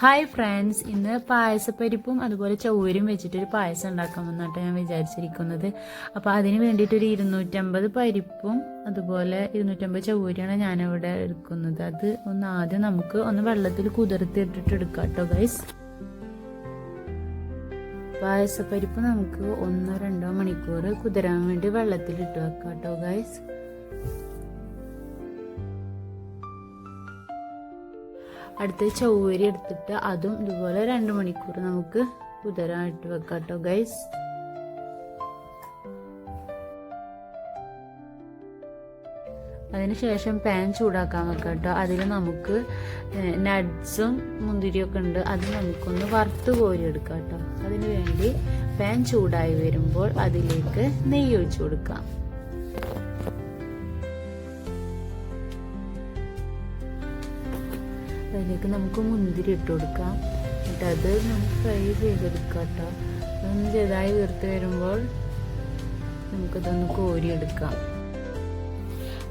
Hi friends ഇന്ന് പായസപ്പരിപ്പും അതുപോലെ ചൗവരും വെച്ചിട്ടൊരു പായസം ഉണ്ടാക്കാമെന്നാട്ടോ ഞാൻ വിചാരിച്ചിരിക്കുന്നത്. അപ്പോൾ അതിന് വേണ്ടിയിട്ടൊരു ഇരുന്നൂറ്റമ്പത് പരിപ്പും അതുപോലെ ഇരുന്നൂറ്റമ്പത് ചൗവരിയാണ് ഞാനിവിടെ എടുക്കുന്നത്. അത് ഒന്ന് ആദ്യം നമുക്ക് ഒന്ന് വെള്ളത്തിൽ കുതിർത്തിട്ടിട്ട് എടുക്കാം കേട്ടോ ഗൈസ് പായസപ്പരിപ്പ് നമുക്ക് ഒന്നോ രണ്ടോ മണിക്കൂർ കുതിരാൻ വേണ്ടി വെള്ളത്തിൽ ഇട്ട് വെക്കാം കേട്ടോ ഗൈസ് അടുത്ത ചൊവ്വരി എടുത്തിട്ട് അതും ഇതുപോലെ രണ്ട് മണിക്കൂർ നമുക്ക് കുതിരായിട്ട് വെക്കാം കേട്ടോ ഗൈസ് അതിനുശേഷം പാൻ ചൂടാക്കാൻ വെക്കാം കേട്ടോ അതിൽ നമുക്ക് നട്ട്സും മുന്തിരിയൊക്കെ ഉണ്ട്. അത് നമുക്കൊന്ന് വറുത്ത് കോരി കേട്ടോ അതിനു വേണ്ടി പാൻ ചൂടായി വരുമ്പോൾ അതിലേക്ക് നെയ്യ് ഒഴിച്ചു കൊടുക്കാം. അതിലേക്ക് നമുക്ക് മുന്തിരി ഇട്ട് കൊടുക്കാം. എന്നിട്ട് അത് നമുക്ക് ഫ്രൈ ചെയ്തെടുക്കാം കേട്ടോ അതൊന്ന് ചെറുതായി വീർത്ത് വരുമ്പോൾ നമുക്കതൊന്ന് കോരിയെടുക്കാം.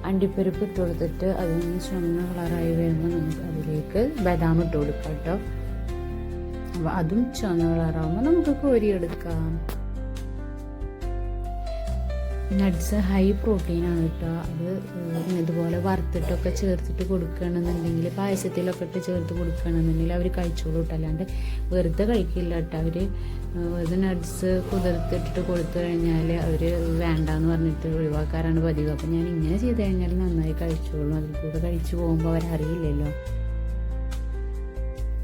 അണ്ടിപ്പരിപ്പ് ഇട്ട് കൊടുത്തിട്ട് അതൊന്ന് ചുവന്ന കളറായി വരുമ്പോൾ നമുക്ക് അതിലേക്ക് ബദാം ഇട്ട് കൊടുക്കാം കേട്ടോ അപ്പോൾ അതും ചുവന്ന കളറാകുമ്പോൾ നമുക്ക് കോരിയെടുക്കാം. നട്ട്സ് ഹൈ പ്രോട്ടീൻ ആണ് കേട്ടോ. അത് ഇതുപോലെ വറുത്തിട്ടൊക്കെ ചേർത്തിട്ട് കൊടുക്കുകയാണെന്നുണ്ടെങ്കിൽ പായസത്തിലൊക്കെ ഇട്ട് ചേർത്ത് കൊടുക്കുകയാണെന്നുണ്ടെങ്കിൽ അവർ കഴിച്ചോളൂ കേട്ടോ. അല്ലാണ്ട് വെറുതെ കഴിക്കില്ല കേട്ടോ. അവർ വെറുതെ നട്ട്സ് കുതിർത്തിട്ടിട്ട് കൊടുത്തു കഴിഞ്ഞാൽ അവർ വേണ്ടാന്ന് പറഞ്ഞിട്ട് ഒഴിവാക്കാറാണ് പതിവ്. അപ്പം ഞാൻ ഇങ്ങനെ ചെയ്ത് കഴിഞ്ഞാൽ നന്നായി കഴിച്ചോളും. അതിൽ കൂടെ കഴിച്ചു പോകുമ്പോൾ അവരറിയില്ലല്ലോ.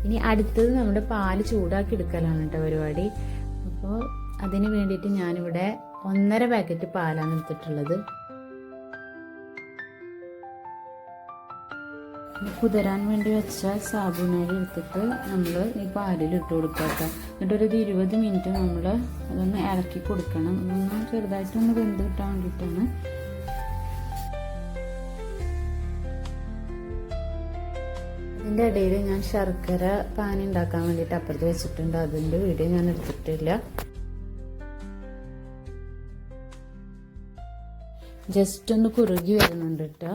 ഇനി അടുത്തത് നമ്മുടെ പാൽ ചൂടാക്കി എടുക്കലാണ് കേട്ടോ പരിപാടി. അപ്പോൾ അതിന് വേണ്ടിയിട്ട് ഞാനിവിടെ ഒന്നര പാക്കറ്റ് പാലാണ് എടുത്തിട്ടുള്ളത്. കുതിരാൻ വേണ്ടി വെച്ച സാബുനരി എടുത്തിട്ട് നമ്മൾ ഈ പാലിൽ ഇട്ട് കൊടുക്കുക എന്നിട്ടൊരു ഇരുപത് മിനിറ്റ് നമ്മൾ അതൊന്ന് ഇളക്കി കൊടുക്കണം. ഒന്ന് ചെറുതായിട്ടൊന്ന് വെന്ത് കിട്ടാൻ വേണ്ടിയിട്ടാണ് ഇതിന്റെ ഇടയിൽ ഞാൻ ശർക്കര പാൻ ഉണ്ടാക്കാൻ വേണ്ടിയിട്ട് അപ്പുറത്ത് വെച്ചിട്ടുണ്ട്. അതിന്റെ വീഡിയോ ഞാൻ എടുത്തിട്ടില്ല. ജസ്റ്റ് ഒന്ന് കുറുകി വരുന്നുണ്ട് കേട്ടോ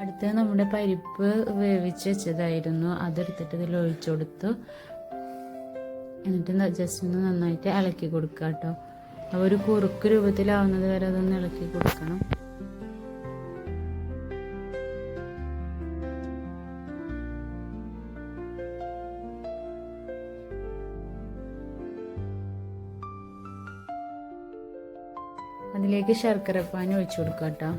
അടുത്ത നമ്മുടെ പരിപ്പ് വേവിച്ച് വെച്ചതായിരുന്നു. അതെടുത്തിട്ട് ഇതിൽ ഒഴിച്ചു കൊടുത്തു. എന്നിട്ട് ജസ്റ്റ് ഒന്ന് നന്നായിട്ട് ഇളക്കി കൊടുക്കുക കേട്ടോ ഒരു കുറുക്ക് രൂപത്തിലാവുന്നത് വരെ അതൊന്ന് ഇളക്കി കൊടുക്കണം. അതിലേക്ക് ശർക്കരപ്പാനി ഒഴിച്ചു കൊടുക്കാം കേട്ടോ.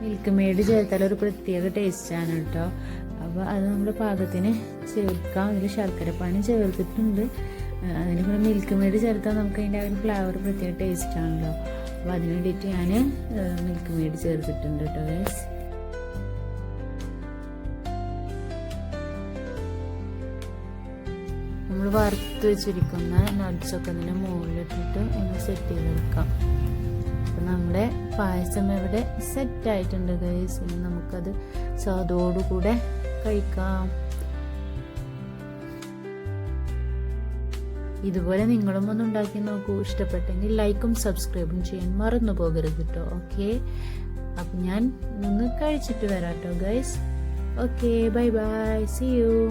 മിൽക്ക് മെയ്ഡ് ചേർത്താൽ ഒരു പ്രത്യേക ടേസ്റ്റാണ് കേട്ടോ. അപ്പോൾ അത് നമ്മുടെ പാകത്തിന് ചേർക്കാം. അതിൽ ശർക്കരപ്പാനി ചേർത്തിട്ടുണ്ട്. അതിന് കൂടെ മിൽക്ക് മെയ്ഡ് ചേർത്താൽ നമുക്ക് അതിന്റെ ആ ഒരു ഫ്ലേവർ പ്രത്യേക ടേസ്റ്റ് ആണല്ലോ. അപ്പോൾ അതിന് വേണ്ടിയിട്ട് ഞാൻ മിൽക്ക് മെയ്ഡ് ചേർത്തിട്ടുണ്ട് കേട്ടോ ഗൈസ് നമ്മൾ വറുത്ത് വെച്ചിരിക്കുന്ന നട്ട്സൊക്കെ അതിന്റെ മുകളിലിട്ടിട്ട് ഒന്ന് സെറ്റ് ചെയ്തെടുക്കാം. അപ്പം നമ്മുടെ പായസം ഇവിടെ സെറ്റ് ആയിട്ടുണ്ട് ഗൈസ് ഇനി നമുക്കത് സ്വാദോടുകൂടെ കഴിക്കാം. ഇതുപോലെ നിങ്ങളും ഒന്ന് ഉണ്ടാക്കി നോക്കൂ. ഇഷ്ടപ്പെട്ടെങ്കിൽ ലൈക്കും സബ്സ്ക്രൈബും ചെയ്യാൻ മറന്നു പോകരുത് കേട്ടോ ഓക്കെ അപ്പം ഞാൻ ഒന്ന് കഴിച്ചിട്ട് വരാം കേട്ടോ guys okay bye bye see you